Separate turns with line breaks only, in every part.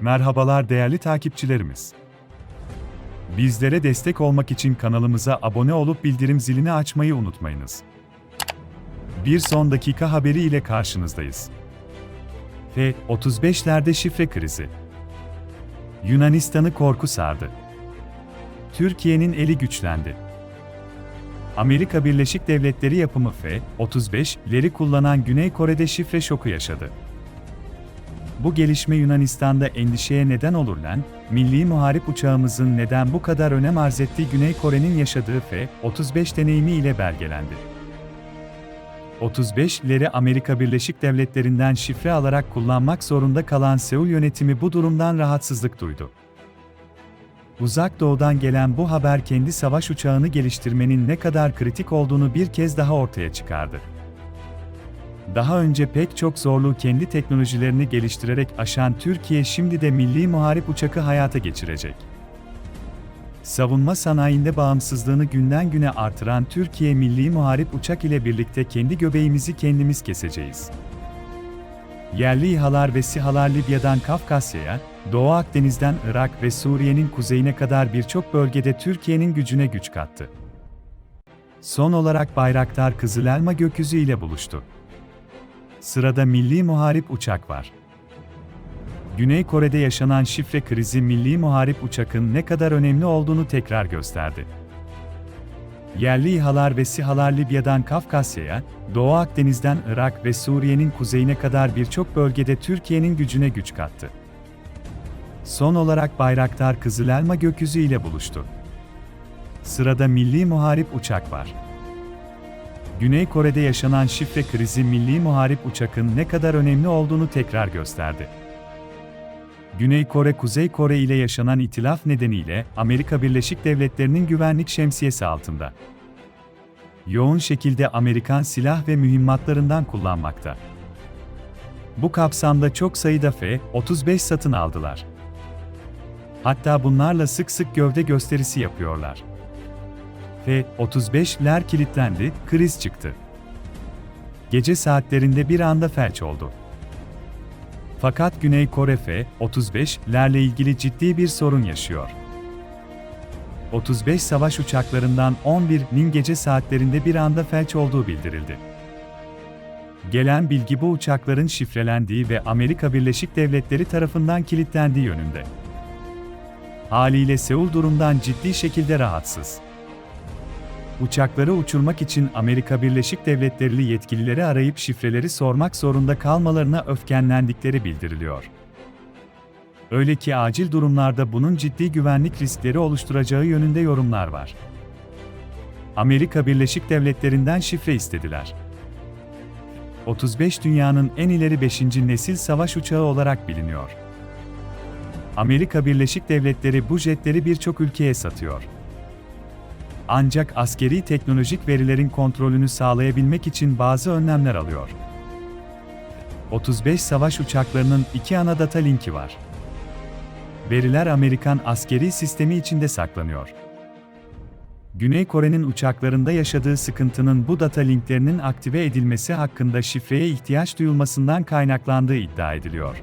Merhabalar değerli takipçilerimiz. Bizlere destek olmak için kanalımıza abone olup bildirim zilini açmayı unutmayınız. Bir son dakika haberi ile karşınızdayız. F-35'lerde şifre krizi. Yunanistan'ı korku sardı. Türkiye'nin eli güçlendi. Amerika Birleşik Devletleri yapımı F-35'leri kullanan Güney Kore'de şifre şoku yaşadı. Bu gelişme Yunanistan'da endişeye neden olurken, milli muharip uçağımızın neden bu kadar önem arz ettiği Güney Kore'nin yaşadığı F-35 deneyimi ile belgelendi. 35'leri Amerika Birleşik Devletleri'nden şifre alarak kullanmak zorunda kalan Seul yönetimi bu durumdan rahatsızlık duydu. Uzak Doğu'dan gelen bu haber kendi savaş uçağını geliştirmenin ne kadar kritik olduğunu bir kez daha ortaya çıkardı. Daha önce pek çok zorluğu kendi teknolojilerini geliştirerek aşan Türkiye şimdi de milli muharip uçakı hayata geçirecek. Savunma sanayinde bağımsızlığını günden güne artıran Türkiye milli muharip uçak ile birlikte kendi göbeğimizi kendimiz keseceğiz. Yerli İHA'lar ve SİHA'lar Libya'dan Kafkasya'ya, Doğu Akdeniz'den Irak ve Suriye'nin kuzeyine kadar birçok bölgede Türkiye'nin gücüne güç kattı. Son olarak Bayraktar Kızıl Elma gökyüzü ile buluştu. Sırada milli muharip uçak var. Güney Kore'de yaşanan şifre krizi milli muharip uçakın ne kadar önemli olduğunu tekrar gösterdi. Yerli İHA'lar ve SİHA'lar Libya'dan Kafkasya'ya, Doğu Akdeniz'den Irak ve Suriye'nin kuzeyine kadar birçok bölgede Türkiye'nin gücüne güç kattı. Son olarak Bayraktar Kızıl Elma gökyüzü ile buluştu. Sırada milli muharip uçak var. Güney Kore'de yaşanan şifre krizi milli muharip uçakın ne kadar önemli olduğunu tekrar gösterdi. Güney Kore, Kuzey Kore ile yaşanan itilaf nedeniyle Amerika Birleşik Devletleri'nin güvenlik şemsiyesi altında. Yoğun şekilde Amerikan silah ve mühimmatlarından kullanmakta. Bu kapsamda çok sayıda F-35 satın aldılar. Hatta bunlarla sık sık gövde gösterisi yapıyorlar. F-35'ler kilitlendi, kriz çıktı. Gece saatlerinde bir anda felç oldu. Fakat Güney Kore F-35'lerle ilgili ciddi bir sorun yaşıyor. 35 savaş uçaklarından 11'nin gece saatlerinde bir anda felç olduğu bildirildi. Gelen bilgi bu uçakların şifrelendiği ve Amerika Birleşik Devletleri tarafından kilitlendiği yönünde. Haliyle Seul durumdan ciddi şekilde rahatsız. Uçakları uçurmak için Amerika Birleşik Devletleri'li yetkilileri arayıp şifreleri sormak zorunda kalmalarına öfkenlendikleri bildiriliyor. Öyle ki acil durumlarda bunun ciddi güvenlik riskleri oluşturacağı yönünde yorumlar var. Amerika Birleşik Devletleri'nden şifre istediler. 35 dünyanın en ileri 5. nesil savaş uçağı olarak biliniyor. Amerika Birleşik Devletleri bu jetleri birçok ülkeye satıyor. Ancak askeri teknolojik verilerin kontrolünü sağlayabilmek için bazı önlemler alıyor. 35 savaş uçaklarının iki ana data linki var. Veriler Amerikan askeri sistemi içinde saklanıyor. Güney Kore'nin uçaklarında yaşadığı sıkıntının bu data linklerinin aktive edilmesi hakkında şifreye ihtiyaç duyulmasından kaynaklandığı iddia ediliyor.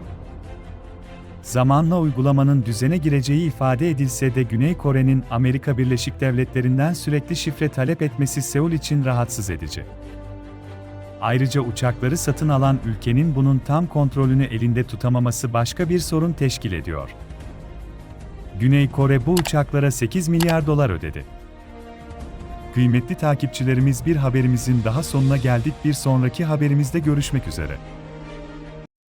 Zamanla uygulamanın düzene gireceği ifade edilse de Güney Kore'nin Amerika Birleşik Devletleri'nden sürekli şifre talep etmesi Seul için rahatsız edici. Ayrıca uçakları satın alan ülkenin bunun tam kontrolünü elinde tutamaması başka bir sorun teşkil ediyor. Güney Kore bu uçaklara 8 milyar dolar ödedi. Kıymetli takipçilerimiz bir haberimizin daha sonuna geldik. Bir sonraki haberimizde görüşmek üzere.